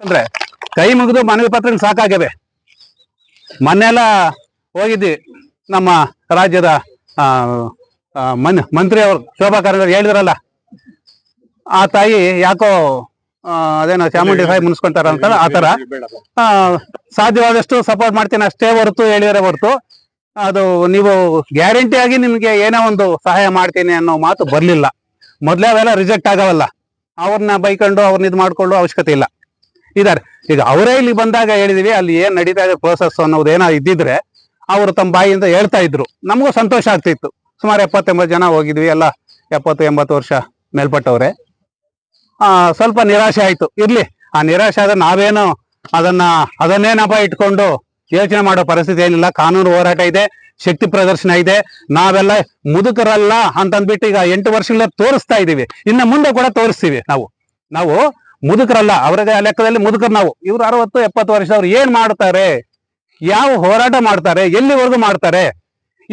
ಅಂದ್ರೆ ಕೈ ಮುಗಿದು ಮನವಿ ಪತ್ರ ಸಾಕಾಗ್ಯವೆ. ಮೊನ್ನೆಲ್ಲ ಹೋಗಿದ್ದಿ ನಮ್ಮ ರಾಜ್ಯದ ಮನ್, ಮಂತ್ರಿ ಅವರು, ಶೋಭಾ ಕಾರಂದ್ರೆ ಹೇಳಿದ್ರಲ್ಲ, ಆ ತಾಯಿ ಯಾಕೋ ಅದೇನೋ ಚಾಮುಂಡಿ ಸಾಯಿ ಮುನ್ಸ್ಕೊಂತಾರ ಅಂತ ಆ ಸಾಧ್ಯವಾದಷ್ಟು ಸಪೋರ್ಟ್ ಮಾಡ್ತೀನಿ, ಅಷ್ಟೇ ಹೊರತು ಹೇಳಿದರೆ ಹೊರತು, ಅದು ನೀವು ಗ್ಯಾರಂಟಿ ಆಗಿ ನಿಮ್ಗೆ ಏನೋ ಒಂದು ಸಹಾಯ ಮಾಡ್ತೀನಿ ಅನ್ನೋ ಮಾತು ಬರ್ಲಿಲ್ಲ. ಮೊದ್ಲೇ ಅವೆಲ್ಲ ರಿಜೆಕ್ಟ್ ಆಗವಲ್ಲ. ಅವ್ರನ್ನ ಬೈಕೊಂಡು, ಅವ್ರನ್ನ ಇದು ಮಾಡ್ಕೊಳ್ಳೋ ಅವಶ್ಯಕತೆ ಇಲ್ಲ. ಇದಾರೆ ಈಗ ಅವರೇ ಇಲ್ಲಿ ಬಂದಾಗ ಹೇಳಿದೀವಿ, ಅಲ್ಲಿ ಏನ್ ನಡೀತಾ ಇದೆ ಪ್ರೋಸೆಸ್ ಅನ್ನೋದು ಏನೋ ಇದ್ದಿದ್ರೆ ಅವರು ತಮ್ಮ ಬಾಯಿಯಿಂದ ಹೇಳ್ತಾ ಇದ್ರು. ನಮಗೂ ಸಂತೋಷ ಆಗ್ತಿತ್ತು. ಸುಮಾರು ಎಪ್ಪತ್ತೆಂಬತ್ತು ಜನ ಹೋಗಿದ್ವಿ, ಎಲ್ಲ ಎಪ್ಪತ್ತು ಎಂಬತ್ತು ವರ್ಷ ಮೇಲ್ಪಟ್ಟವ್ರೆ. ಆ, ಸ್ವಲ್ಪ ನಿರಾಶೆ ಆಯ್ತು. ಇರ್ಲಿ, ಆ ನಿರಾಶೆ ಆದ್ರೆ ನಾವೇನು ಅದನ್ನ, ಅದನ್ನೇ ನಪ ಇಟ್ಕೊಂಡು ಯೋಚನೆ ಮಾಡೋ ಪರಿಸ್ಥಿತಿ ಏನಿಲ್ಲ. ಕಾನೂನು ಹೋರಾಟ ಇದೆ, ಶಕ್ತಿ ಪ್ರದರ್ಶನ ಇದೆ. ನಾವೆಲ್ಲ ಮುದುಕರಲ್ಲ ಅಂತಂದ್ಬಿಟ್ಟು ಈಗ ಎಂಟು ವರ್ಷಗಳ ತೋರಿಸ್ತಾ ಇದೀವಿ. ಇನ್ನು ಮುಂದೆ ಕೂಡ ತೋರಿಸ್ತೀವಿ ನಾವು. ನಾವು ಮುದುಕರಲ್ಲ ಅವರಿಗೆ ಲೆಕ್ಕದಲ್ಲಿ ಮುದುಕರು ನಾವು. ಇವ್ರು ಅರವತ್ತು, ಎಪ್ಪತ್ತು ವರ್ಷದವ್ರು ಏನ್ ಮಾಡ್ತಾರೆ? ಯಾವ ಹೋರಾಟ ಮಾಡ್ತಾರೆ? ಎಲ್ಲಿವರೆಗೂ ಮಾಡ್ತಾರೆ?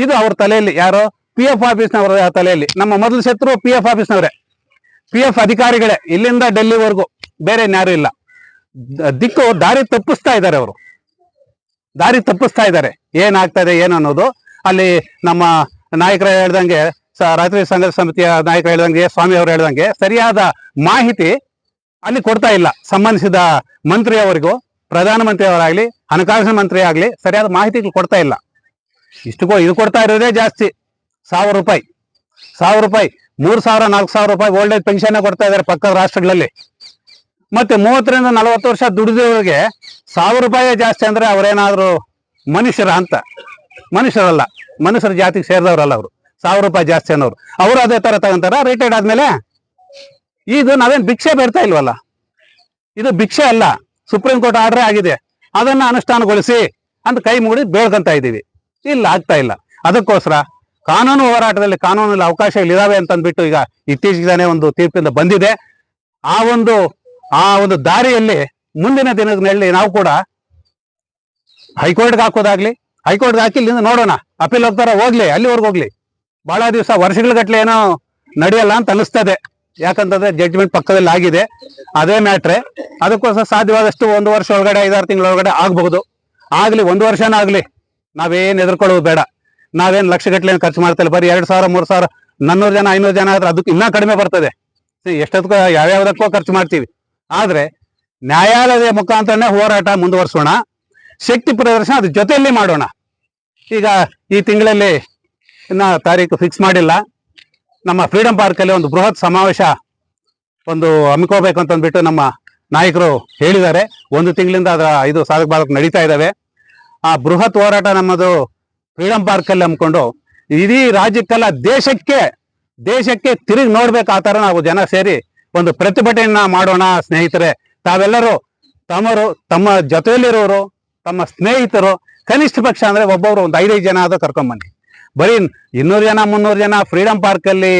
ಇದು ಅವ್ರ ತಲೆಯಲ್ಲಿ. ಯಾರೋ? ಪಿ ಎಫ್ ಆಫೀಸ್ನವರ ತಲೆಯಲ್ಲಿ. ನಮ್ಮ ಮೊದಲು ಶತ್ರು ಪಿ ಎಫ್ ಆಫೀಸ್ನವರೇ ಪಿ ಎಫ್ ಅಧಿಕಾರಿಗಳೇ. ಇಲ್ಲಿಂದ ಡೆಲ್ಲಿವರೆಗೂ. ಬೇರೆ ಯಾರು ಇಲ್ಲ. ದಿಕ್ಕು ದಾರಿ ತಪ್ಪಿಸ್ತಾ ಇದ್ದಾರೆ ಅವರು. ದಾರಿ ತಪ್ಪಿಸ್ತಾ ಇದ್ದಾರೆ. ಏನಾಗ್ತಾ ಇದೆ ಏನು ಅನ್ನೋದು ಅಲ್ಲಿ ನಮ್ಮ ನಾಯಕರು ಹೇಳ್ದಂಗೆ ರಾತ್ರಿ ಸಂಘ ಸಮಿತಿಯ ನಾಯಕರು ಹೇಳ್ದಂಗೆ, ಸ್ವಾಮಿ ಅವರು ಹೇಳ್ದಂಗೆ ಸರಿಯಾದ ಮಾಹಿತಿ ಅಲ್ಲಿ ಕೊಡ್ತಾ ಇಲ್ಲ. ಸಂಬಂಧಿಸಿದ ಮಂತ್ರಿಯವರಿಗೂ ಪ್ರಧಾನಮಂತ್ರಿ ಅವರಾಗ್ಲಿ ಹಣಕಾಸಿನ ಮಂತ್ರಿ ಆಗ್ಲಿ ಸರಿಯಾದ ಮಾಹಿತಿ ಕೊಡ್ತಾ ಇಲ್ಲ. ಇಷ್ಟು ಇದು ಕೊಡ್ತಾ ಇರೋದೇ ಜಾಸ್ತಿ. ಸಾವಿರ ರೂಪಾಯಿ. ಸಾವಿರ ರೂಪಾಯಿ. ಮೂರ್ ಸಾವಿರ, ನಾಲ್ಕು ಸಾವಿರ ರೂಪಾಯಿ ಓಲ್ಡ್ ಏಜ್ ಪೆನ್ಷನ್ ಕೊಡ್ತಾ ಇದ್ದಾರೆ ಪಕ್ಕದ ರಾಷ್ಟ್ರಗಳಲ್ಲಿ. ಮತ್ತೆ ಮೂವತ್ತರಿಂದ ನಲವತ್ತು ವರ್ಷ ದುಡಿದವರಿಗೆ ಸಾವಿರ ರೂಪಾಯಿ ಜಾಸ್ತಿ ಅಂದ್ರೆ ಅವರೇನಾದರೂ ಮನುಷ್ಯರ ಅಂತ. ಮನುಷ್ಯರಲ್ಲ. ಮನುಷ್ಯರ ಜಾತಿಗೆ ಸೇರಿದವರಲ್ಲ ಅವರು. ಸಾವಿರ ರೂಪಾಯಿ ಜಾಸ್ತಿ ಅನ್ನೋರು. ಅವರು ಅದೇ ತರ ತಗೊಂತಾರ. ರಿಟೈರ್ಡ್ ಆದ್ಮೇಲೆ ಇದು ನಾವೇನ್ ಭಿಕ್ಷೆ ಬೇಡ್ತಾ ಇಲ್ವಲ್ಲ? ಇದು ಭಿಕ್ಷೆ ಅಲ್ಲ. ಸುಪ್ರೀಂ ಕೋರ್ಟ್ ಆರ್ಡರ್ ಆಗಿದೆ. ಅದನ್ನ ಅನುಷ್ಠಾನಗೊಳಿಸಿ ಅಂತ ಕೈ ಮುಗಿದು ಬೇಡ್ಕೊಂತ ಇದ್ದೀವಿ. ಇಲ್ಲ, ಆಗ್ತಾ ಇಲ್ಲ. ಅದಕ್ಕೋಸ್ಕರ ಕಾನೂನು ಹೋರಾಟದಲ್ಲಿ ಕಾನೂನಲ್ಲಿ ಅವಕಾಶಗಳಿದಾವೆ ಅಂತ ಅಂದ್ಬಿಟ್ಟು ಈಗ ಇತ್ತೀಚೆಗೆ ಒಂದು ತೀರ್ಪಿಂದ ಬಂದಿದೆ. ಆ ಒಂದು ಆ ಒಂದು ದಾರಿಯಲ್ಲಿ ಮುಂದಿನ ದಿನಗಳಲ್ಲಿ ನಾವು ಕೂಡ ಹೈಕೋರ್ಟ್ಗೆ ಹಾಕೋದಾಗ್ಲಿ, ಹೈಕೋರ್ಟ್ಗೆ ಹಾಕಿ ಇಲ್ಲಿಂದ ನೋಡೋಣ. ಅಪೀಲ್ ಹೋಗ್ತಾರ ಹೋಗ್ಲಿ, ಅಲ್ಲಿವರೆಗೂ ಹೋಗ್ಲಿ. ಬಹಳ ದಿವಸ ವರ್ಷಗಳ ಗಟ್ಟಲೆ ಏನೋ ನಡೆಯಲ್ಲ ಅಂತ ಅನಿಸ್ತದೆ ಯಾಕಂತಂದ್ರೆ ಜಡ್ಜ್ಮೆಂಟ್ ಪಕ್ಕದಲ್ಲಿ ಆಗಿದೆ. ಅದೇ ಮ್ಯಾಟ್ರೆ ಅದಕ್ಕೋಸ್ಕರ ಸಾಧ್ಯವಾದಷ್ಟು ಒಂದು ವರ್ಷ ಒಳಗಡೆ, ಐದಾರು ತಿಂಗಳ ಒಳಗಡೆ ಆಗಬಹುದು. ಆಗ್ಲಿ, ಒಂದು ವರ್ಷನ ಆಗ್ಲಿ. ನಾವೇನ್ ಎದುರ್ಕೊಳ್ಳೋದು ಬೇಡ. ನಾವೇನ್ ಲಕ್ಷ ಗಟ್ಲೆ ಖರ್ಚು ಮಾಡ್ತಿಲ್ಲ ಬರೀ ಎರಡ್ ಸಾವಿರ, ಮೂರ್ ಸಾವಿರ, ನನ್ನೂರು ಜನ, ಐನೂರು ಜನ ಆದ್ರೆ ಅದಕ್ಕೆ ಇನ್ನೂ ಕಡಿಮೆ ಬರ್ತದೆ. ಎಷ್ಟೊತ್ತಕ್ಕೂ ಯಾವ್ಯಾವ್ದಕ್ಕೋ ಖರ್ಚು ಮಾಡ್ತೀವಿ. ಆದ್ರೆ ನ್ಯಾಯಾಲಯದ ಮುಖಾಂತರನೇ ಹೋರಾಟ ಮುಂದುವರಿಸೋಣ. ಶಕ್ತಿ ಪ್ರದರ್ಶನ ಅದ್ರ ಜೊತೆಯಲ್ಲಿ ಮಾಡೋಣ. ಈಗ ಈ ತಿಂಗಳಲ್ಲಿ ಇನ್ನ ತಾರೀಕು ಫಿಕ್ಸ್ ಮಾಡಿಲ್ಲ. ನಮ್ಮ ಫ್ರೀಡಂ ಪಾರ್ಕ್ ಅಲ್ಲಿ ಒಂದು ಬೃಹತ್ ಸಮಾವೇಶ ಒಂದು ಹಮ್ಮಿಕೋಬೇಕು ಅಂತ ಅಂದ್ಬಿಟ್ಟು ನಮ್ಮ ನಾಯಕರು ಹೇಳಿದ್ದಾರೆ. ಒಂದು ತಿಂಗಳಿಂದ ಅದರ ಇದು ಸಾಧಕ ಬಾಧಕ ನಡೀತಾ ಇದ್ದಾವೆ. ಆ ಬೃಹತ್ ಹೋರಾಟ ನಮ್ಮದು ಫ್ರೀಡಂ ಪಾರ್ಕ್ ಅಲ್ಲಿ ಹಮ್ಮಿಕೊಂಡು ಇಡೀ ರಾಜ್ಯಕ್ಕೆಲ್ಲ ದೇಶಕ್ಕೆ ದೇಶಕ್ಕೆ ತಿರುಗಿ ನೋಡ್ಬೇಕು ಆ ಥರ ನಾವು ಜನ ಸೇರಿ ಒಂದು ಪ್ರತಿಭಟನೆಯನ್ನ ಮಾಡೋಣ ಸ್ನೇಹಿತರೆ. ತಾವೆಲ್ಲರೂ ತಮ್ಮರು ತಮ್ಮ ಜೊತೆಯಲ್ಲಿರೋರು, ತಮ್ಮ ಸ್ನೇಹಿತರು, ಕನಿಷ್ಠ ಪಕ್ಷ ಅಂದ್ರೆ ಒಬ್ಬೊಬ್ರು ಒಂದು ಐದೈದು ಜನ ಆದ್ರೂ ಕರ್ಕೊಂಬನ್ನಿ ಬರೀ ಇನ್ನೂರು ಜನ, ಮುನ್ನೂರು ಜನ ಫ್ರೀಡಂ ಪಾರ್ಕ್ ಅಲ್ಲಿ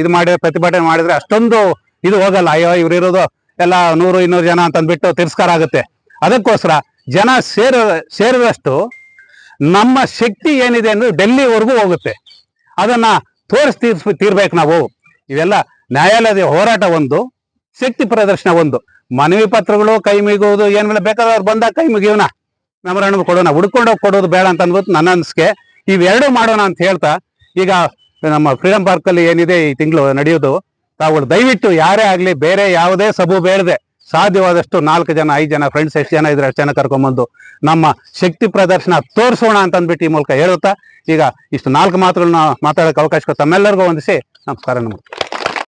ಇದು ಮಾಡಿ, ಪ್ರತಿಭಟನೆ ಮಾಡಿದ್ರೆ ಅಷ್ಟೊಂದು ಇದು ಹೋಗಲ್ಲ. ಅಯ್ಯೋ, ಇವ್ರು ಇರೋದು ಎಲ್ಲ ನೂರು, ಇನ್ನೂರು ಜನ ಅಂತ ಅಂದ್ಬಿಟ್ಟು ತಿರಸ್ಕಾರ ಆಗುತ್ತೆ. ಅದಕ್ಕೋಸ್ಕರ ಜನ ಸೇರ, ಸೇರಿದಷ್ಟು ನಮ್ಮ ಶಕ್ತಿ ಏನಿದೆ ಅಂದ್ರೆ ಡೆಲ್ಲಿವರೆಗೂ ಹೋಗುತ್ತೆ. ಅದನ್ನ ತೋರಿಸ್, ತೀರ್ಸ್, ತೀರ್ಬೇಕು ನಾವು. ಇವೆಲ್ಲ ನ್ಯಾಯಾಲಯದ ಹೋರಾಟ ಒಂದು, ಶಕ್ತಿ ಪ್ರದರ್ಶನ ಒಂದು. ಮನವಿ ಪತ್ರಗಳು ಕೈ ಮುಗಿಯೋದು ಏನ್ ಅವ್ರು ಬಂದಾಗ ಕೈ ಮುಗಿಯೋಣ. ನಮ್ಮ ಕೊಡೋಣ. ಹುಡ್ಕೊಂಡು ಹೋಗಿ ಕೊಡೋದು ಬೇಡ ಅಂತ ಅಂದ್ಬಿಟ್ಟು ನನ್ನ ಅನ್ಸಿಕೆ. ಇವೆರಡು ಮಾಡೋಣ ಅಂತ ಹೇಳ್ತಾ, ಈಗ ನಮ್ಮ ಫ್ರೀಡಂ ಪಾರ್ಕ್ ಅಲ್ಲಿ ಏನಿದೆ ಈ ತಿಂಗಳು ನಡೆಯೋದು, ತಾವುಗಳು ದಯವಿಟ್ಟು ಯಾರೇ ಆಗ್ಲಿ ಬೇರೆ ಯಾವುದೇ ಸಭು ಬೇಡದೆ ಸಾಧ್ಯವಾದಷ್ಟು ನಾಲ್ಕು ಜನ, ಐದು ಜನ ಫ್ರೆಂಡ್ಸ್ ಎಷ್ಟು ಜನ ಇದ್ರೆ ಅಷ್ಟು ಜನ ಕರ್ಕೊಂಡ್ಬಂದು ನಮ್ಮ ಶಕ್ತಿ ಪ್ರದರ್ಶನ ತೋರಿಸೋಣ ಅಂತ ಅಂದ್ಬಿಟ್ಟು ಈ ಮೂಲಕ ಹೇಳುತ್ತಾ, ಈಗ ಇಷ್ಟು ನಾಲ್ಕು ಮಾತುಗಳನ್ನ ಮಾತಾಡೋಕೆ ಅವಕಾಶ ತಮ್ಮೆಲ್ಲರಿಗೂ ವಂದಿಸಿ ನಮಸ್ಕಾರ ನಮಸ್ಕಾರ.